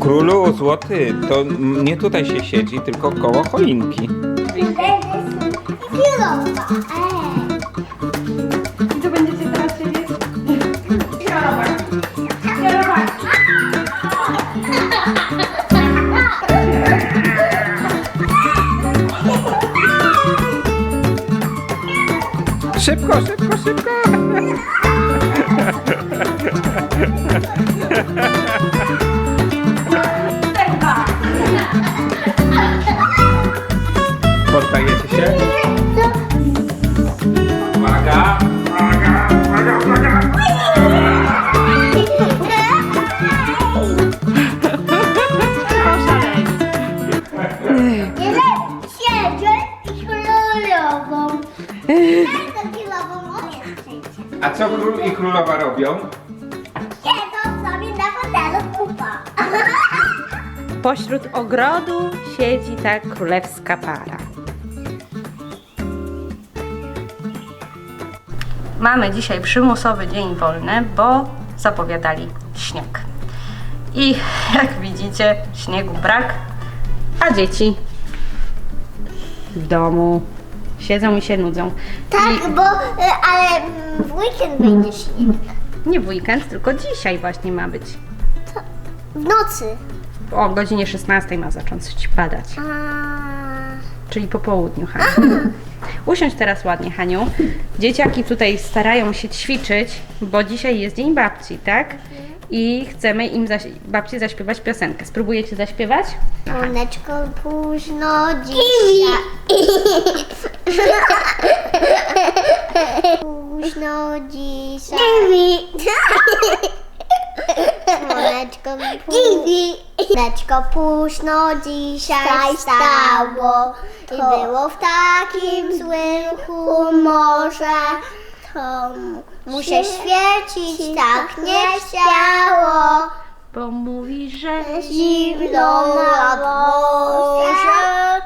Królu złoty, to nie tutaj się siedzi, tylko koło choinki. Kierowca. I co będziecie teraz siedzieć? Kierować. Kierować. Szybko, szybko, szybko! królowa robią? Siedzą sobie na fotelu kupa. Pośród ogrodu siedzi ta królewska para. Mamy dzisiaj przymusowy dzień wolny, bo zapowiadali śnieg. I jak widzicie, śniegu brak, a dzieci w domu siedzą i się nudzą. Tak, bo y, ale w weekend będzie śnieg. Nie w weekend, tylko dzisiaj właśnie ma być. W nocy. O godzinie 16 ma zacząć padać. A... czyli po południu, Haniu. Usiądź teraz ładnie, Haniu. Dzieciaki tutaj starają się ćwiczyć, bo dzisiaj jest Dzień Babci, tak? I chcemy im zaś- babci zaśpiewać piosenkę. Spróbujecie zaśpiewać? Słoneczko późno dzisiaj. Późno dzisiaj. Słoneczko późno. Słoneczko późno dzisiaj stało. I było w takim złym humorze. To mu się świecić tak nie chciało. Bo mówi, że Zimno na dworze,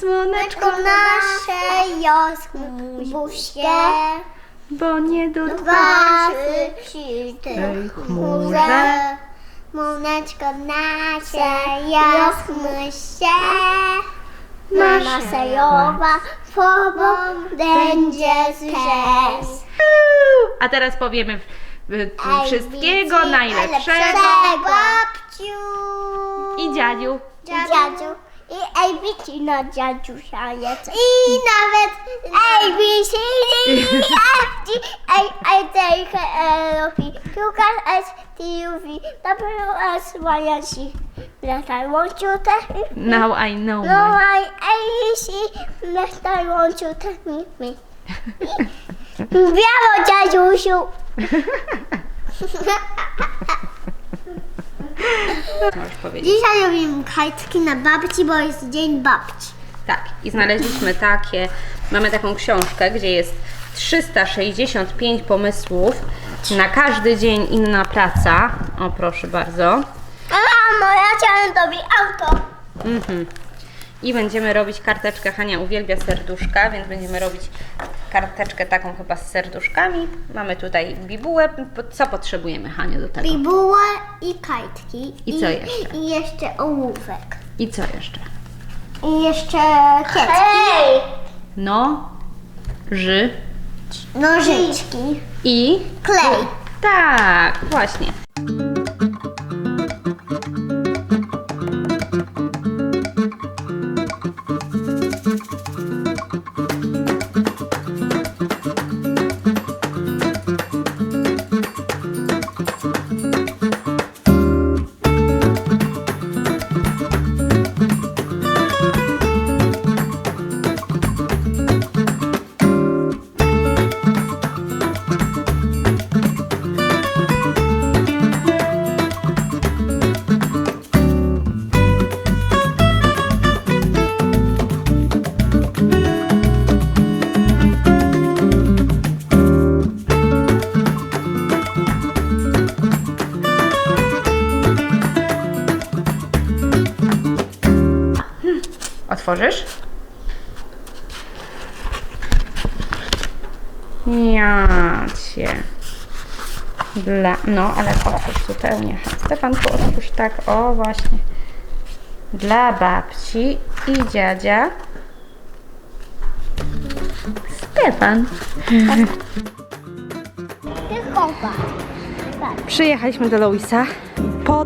słoneczko Słoneczko nasze jasmuśkie, bo nie do twarzy ci tej chmurze. Słoneczko nasze jasmusie, Mama Sejowa tobą będzie zrzec. A teraz powiemy wszystkiego najlepszego babciu. i dziadziu. dziadziu. I ABC na dziadziusia jest. I nawet ABC, D, F, G, A, A, D, K, L, P, Q, R, S, T, U, V, W, X, Y, Z. Let I want you to me. Now I know No, my. I, ABC, let I want you to me. me. Brawo, dziadziusiu. Możesz powiedzieć. Dzisiaj robimy kajtki na babci, bo jest dzień babci. Tak, i znaleźliśmy takie, mamy taką książkę, gdzie jest 365 pomysłów, na każdy dzień inna praca. O, proszę bardzo. Mamo, ja chciałem tobie auto. Mhm. I będziemy robić karteczkę. Hania uwielbia serduszka, więc będziemy robić karteczkę taką chyba z serduszkami. Mamy tutaj bibułę. Co potrzebujemy, Hania, do tego? Bibułę i kajtki. I co jeszcze? I jeszcze ołówek. I co jeszcze? I jeszcze kiecki. Hej! No, ży Nożyczki. i... Klej. Tak, właśnie. Otworzysz? Ja cię. Dla, no, ale otwórz zupełnie. Stefanku, otwórz tak, o właśnie. Dla babci i dziadzia. Stefan. Przyjechaliśmy do Louisa po,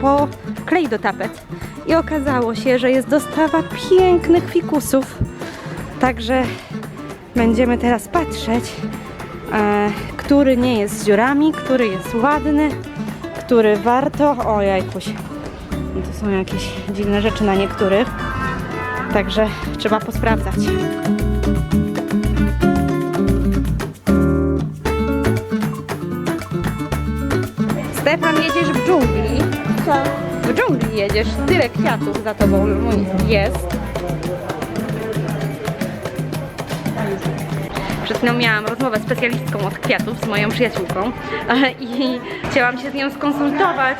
po klej do tapet i okazało się, że jest dostawa pięknych fikusów. Także będziemy teraz patrzeć, e, który nie jest z dziurami, który jest ładny, który warto. O jajkuś, to są jakieś dziwne rzeczy na niektórych. Także trzeba posprawdzać. Stefan, jedziesz w dżungli. Co? W dżungli jedziesz, tyle kwiatów za tobą jest. Przed chwilą miałam rozmowę specjalistką od kwiatów, z moją przyjaciółką e, i chciałam się z nią skonsultować,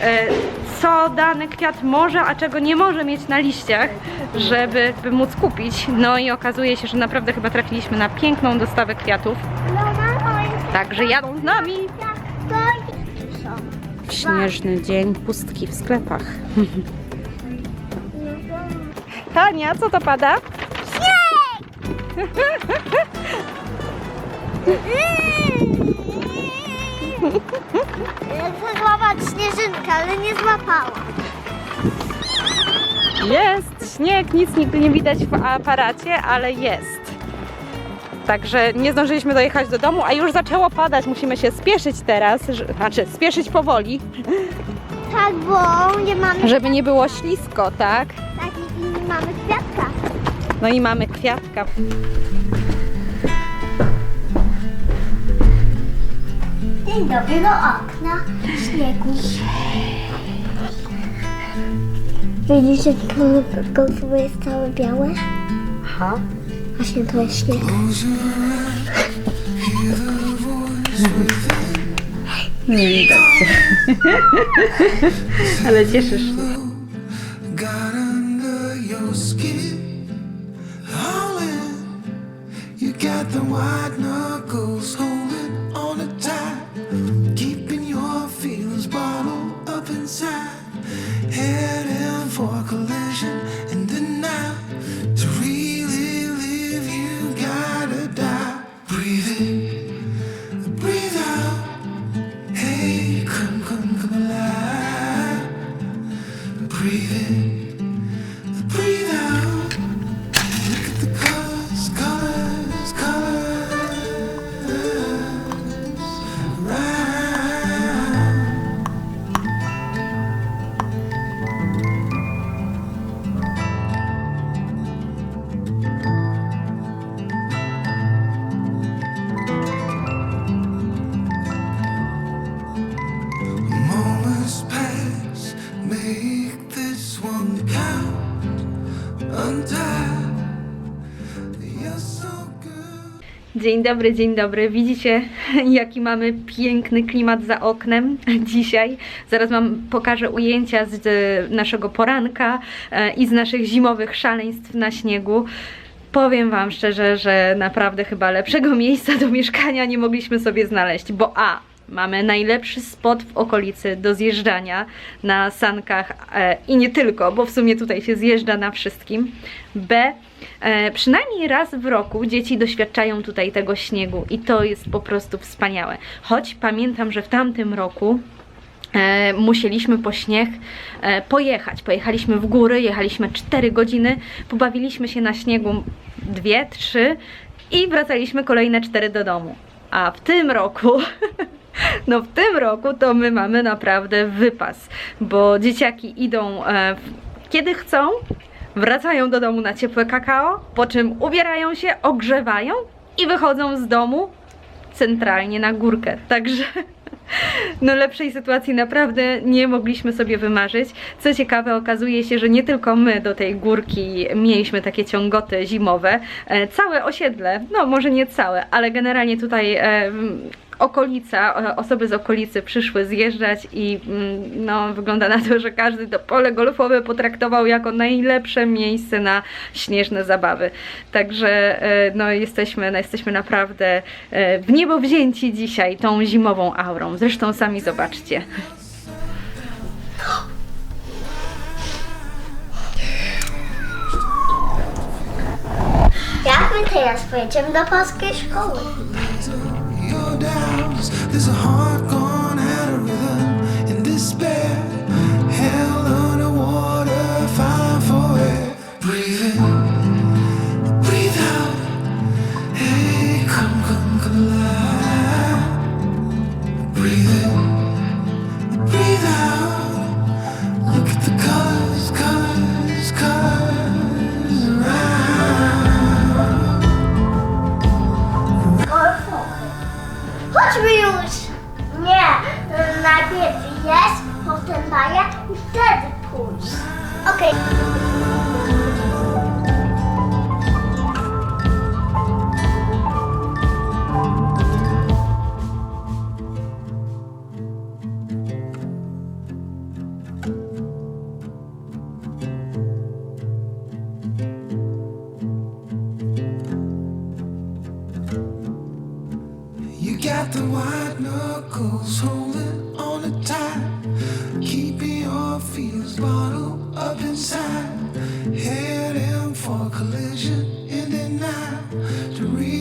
e, co dany kwiat może, a czego nie może mieć na liściach, żeby by móc kupić. No i okazuje się, że naprawdę chyba trafiliśmy na piękną dostawę kwiatów, także jadą z nami. Są. Śnieżny dzień, pustki w sklepach. Tania, co to pada? Chcę złapać śnieżynkę, ale nie złapała. Jest śnieg, nic nigdy nie widać w aparacie, ale jest. Także nie zdążyliśmy dojechać do domu, a już zaczęło padać. Musimy się spieszyć teraz, znaczy spieszyć powoli, Tak, bo nie mamy żeby nie było ślisko, tak? takich i nie mamy kwiatka. No i mamy kwiatka. Dzień dobry do okna. Śniegu. Widzicie, to to jest całe białe? Aha. Właśnie to jest śnieg. Nie widać. Ale cieszysz się. Dzień dobry, dzień dobry. Widzicie, jaki mamy piękny klimat za oknem dzisiaj. Zaraz Wam pokażę ujęcia z naszego poranka e, i z naszych zimowych szaleństw na śniegu. Powiem Wam szczerze, że naprawdę chyba lepszego miejsca do mieszkania nie mogliśmy sobie znaleźć, bo a. Mamy najlepszy spot w okolicy do zjeżdżania na sankach e, i nie tylko, bo w sumie tutaj się zjeżdża na wszystkim. B. E, przynajmniej raz w roku dzieci doświadczają tutaj tego śniegu i to jest po prostu wspaniałe. Choć pamiętam, że w tamtym roku e, musieliśmy po śnieg e, pojechać. Pojechaliśmy w góry, jechaliśmy 4 godziny, pobawiliśmy się na śniegu 2, 3 i wracaliśmy kolejne 4 do domu. A w tym roku No w tym roku to my mamy naprawdę wypas, bo dzieciaki idą e, kiedy chcą, wracają do domu na ciepłe kakao, po czym ubierają się, ogrzewają i wychodzą z domu centralnie na górkę. Także no lepszej sytuacji naprawdę nie mogliśmy sobie wymarzyć. Co ciekawe, okazuje się, że nie tylko my do tej górki mieliśmy takie ciągoty zimowe. E, całe osiedle, no może nie całe, ale generalnie tutaj e, okolica, osoby z okolicy przyszły zjeżdżać i mm, no, wygląda na to, że każdy to pole golfowe potraktował jako najlepsze miejsce na śnieżne zabawy. Także e, no, jesteśmy, no, jesteśmy naprawdę e, w niebo wzięci dzisiaj tą zimową aurą. Zresztą sami zobaczcie. Jak my teraz pojedziemy do polskiej szkoły? There's a heart Chodźmy już! Nie, najpierw jest, potem daję i wtedy pójść. Okej. You To really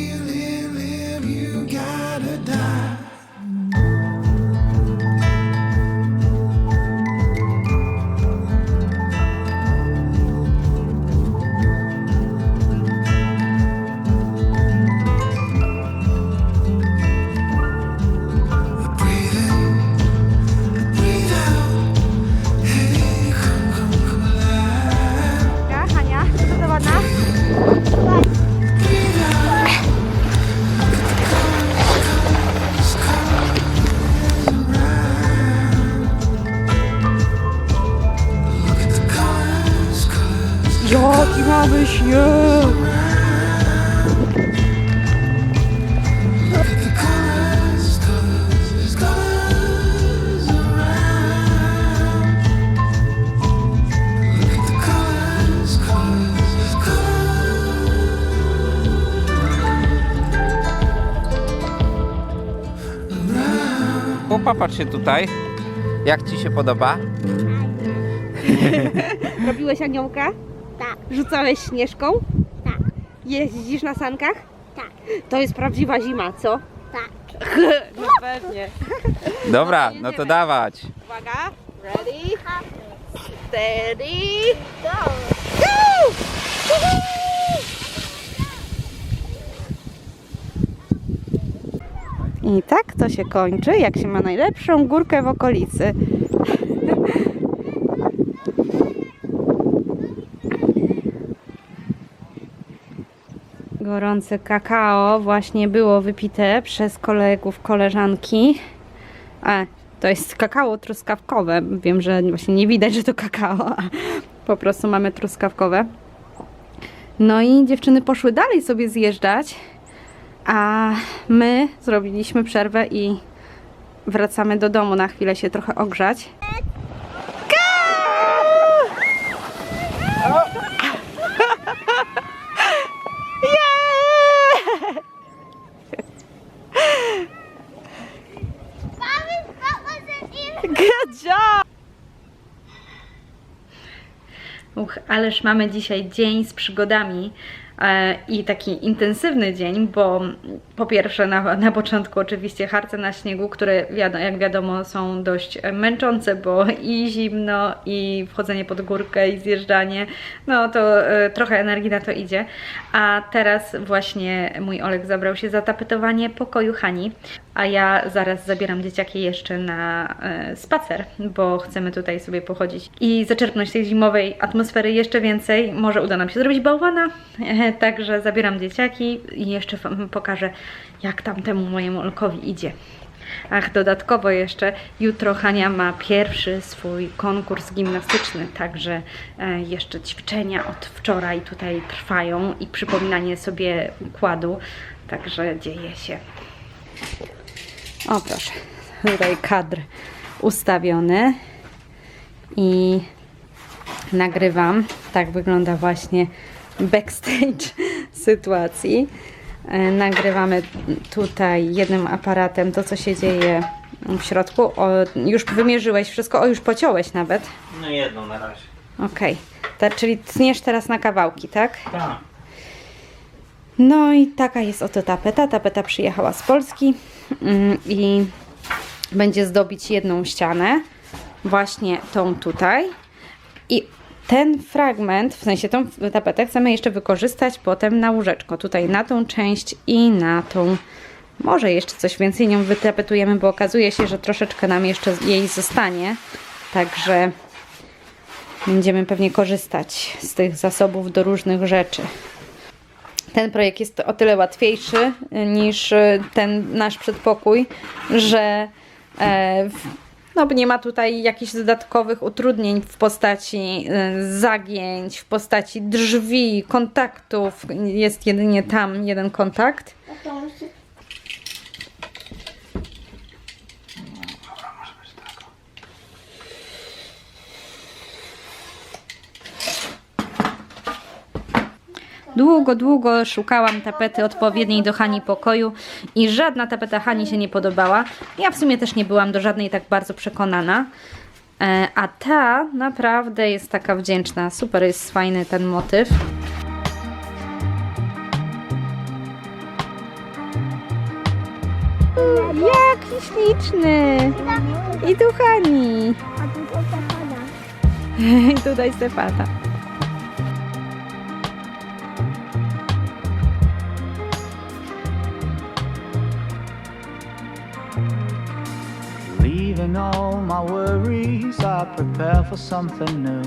colors, colors, colors. Popatrz się tutaj. Jak ci się podoba? Robiłeś aniołka? Tak. Rzucałeś śnieżką? Tak. Jeździsz na sankach? Tak. To jest prawdziwa zima, co? Tak. No pewnie. Dobra, No to no dawać. Uwaga, ready, steady. Go. I tak to się kończy, jak się ma najlepszą górkę w okolicy. Gorące kakao właśnie było wypite przez kolegów, koleżanki. A, to jest kakao truskawkowe. Wiem, że właśnie nie widać, że to kakao, a po prostu mamy truskawkowe. No i dziewczyny poszły dalej sobie zjeżdżać, a my zrobiliśmy przerwę i wracamy do domu na chwilę się trochę ogrzać. Ależ mamy dzisiaj dzień z przygodami e, i taki intensywny dzień, bo po pierwsze na, na początku oczywiście harce na śniegu, które jak wiadomo są dość męczące, bo i zimno i wchodzenie pod górkę i zjeżdżanie, no to e, trochę energii na to idzie. A teraz właśnie mój Olek zabrał się za tapetowanie pokoju Hani, a ja zaraz zabieram dzieciaki jeszcze na e, spacer, bo chcemy tutaj sobie pochodzić i zaczerpnąć tej zimowej atmosfery jeszcze więcej. Może uda nam się zrobić bałwana, e, także zabieram dzieciaki i jeszcze Wam pokażę, jak tamtemu mojemu Olkowi idzie. Ach, dodatkowo jeszcze jutro Hania ma pierwszy swój konkurs gimnastyczny, także e, jeszcze ćwiczenia od wczoraj tutaj trwają i przypominanie sobie układu, także dzieje się. O proszę, tutaj kadr ustawiony i nagrywam. Tak wygląda właśnie backstage sytuacji. E, Nagrywamy tutaj jednym aparatem to, co się dzieje w środku. O, już wymierzyłeś wszystko, o już pociąłeś nawet. No jedną na razie. Okej, Ta- czyli tniesz teraz na kawałki, tak? Tak. No i taka jest oto tapeta. Tapeta przyjechała z Polski i będzie zdobić jedną ścianę, właśnie tą tutaj. I ten fragment, w sensie tą tapetę chcemy jeszcze wykorzystać potem na łóżeczko. Tutaj na tą część i na tą. Może jeszcze coś więcej nią wytapetujemy, bo okazuje się, że troszeczkę nam jeszcze jej zostanie. Także będziemy pewnie korzystać z tych zasobów do różnych rzeczy. Ten projekt jest o tyle łatwiejszy niż y, ten nasz przedpokój, że e, no, nie ma tutaj jakichś dodatkowych utrudnień w postaci y, zagięć, w postaci drzwi, kontaktów. Jest jedynie tam jeden kontakt. Długo, długo szukałam tapety odpowiedniej do Hani pokoju i żadna tapeta Hani się nie podobała. Ja w sumie też nie byłam do żadnej tak bardzo przekonana. E, A ta naprawdę jest taka wdzięczna. Super jest fajny ten motyw. Jaki śliczny! I tu Hani! A tu zapada. I tutaj Stefana. Prepare for something new.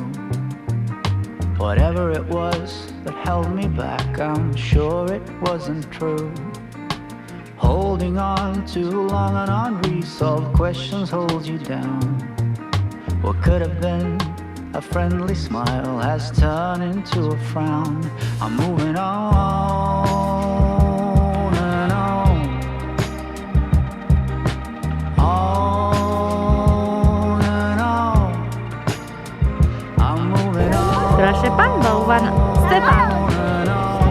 Whatever it was that held me back, I'm sure it wasn't true. Holding on too long and unresolved questions hold you down. What could have been a friendly smile has turned into a frown. I'm moving on pan, bałwan Stefan.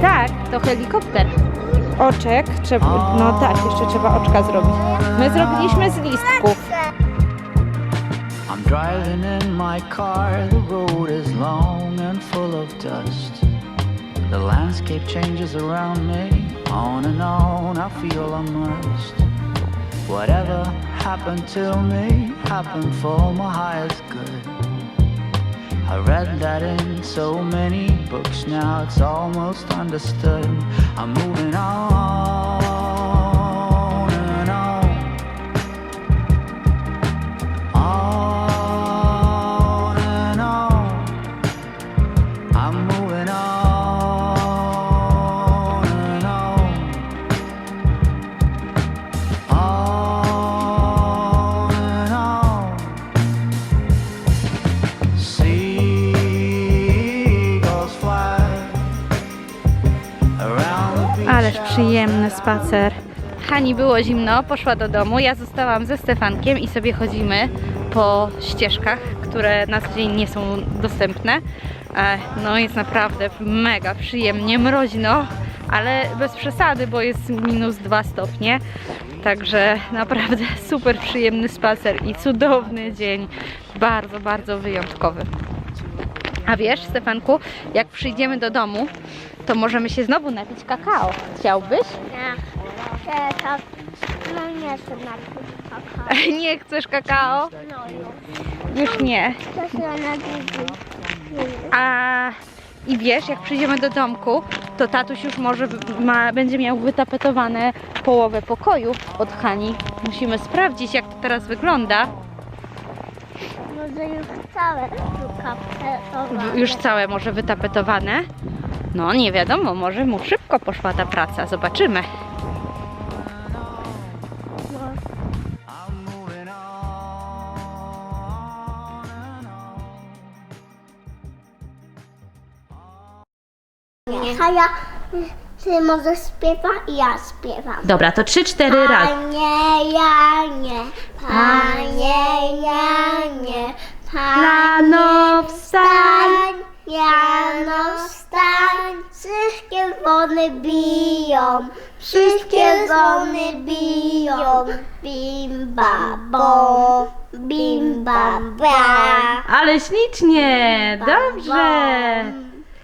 Tak, to helikopter. Oczek, trzeba, no tak, jeszcze trzeba oczka zrobić. My zrobiliśmy z listków. I'm driving in my car, the road is long and full of dust. The landscape changes around me, on and on, I feel I must. Whatever happened to me, happened for my highest good. I read that in so many books, now it's almost understood. I'm moving on spacer. Hani było zimno, poszła do domu. Ja zostałam ze Stefankiem i sobie chodzimy po ścieżkach, które na co dzień nie są dostępne. E, No jest naprawdę mega przyjemnie, mroźno, ale bez przesady, bo jest minus 2 stopnie. Także naprawdę super przyjemny spacer i cudowny dzień. Bardzo, bardzo wyjątkowy. A wiesz, Stefanku, jak przyjdziemy do domu, to możemy się znowu napić kakao. Chciałbyś? Nie. Tak. No nie chcę na kakao. Nie chcesz kakao? No, no. Już nie. To się. A i wiesz, jak przyjdziemy do domku, to tatuś już może ma, będzie miał wytapetowane połowę pokoju od Hani. Musimy sprawdzić, jak to teraz wygląda. Może już całe kapetowane. Już całe może wytapetowane. No nie wiadomo, może mu szybko poszła ta praca. Zobaczymy. On. A ja Ty może śpiewa i ja śpiewam. Dobra, to trzy, cztery raz. Panie Janie, Panie Janie, Rano wstań. wstań, Jano wstań, wszystkie dzwony biją, wszystkie dzwony biją, bim bam bo, bim bam ba. Ale ślicznie, dobrze.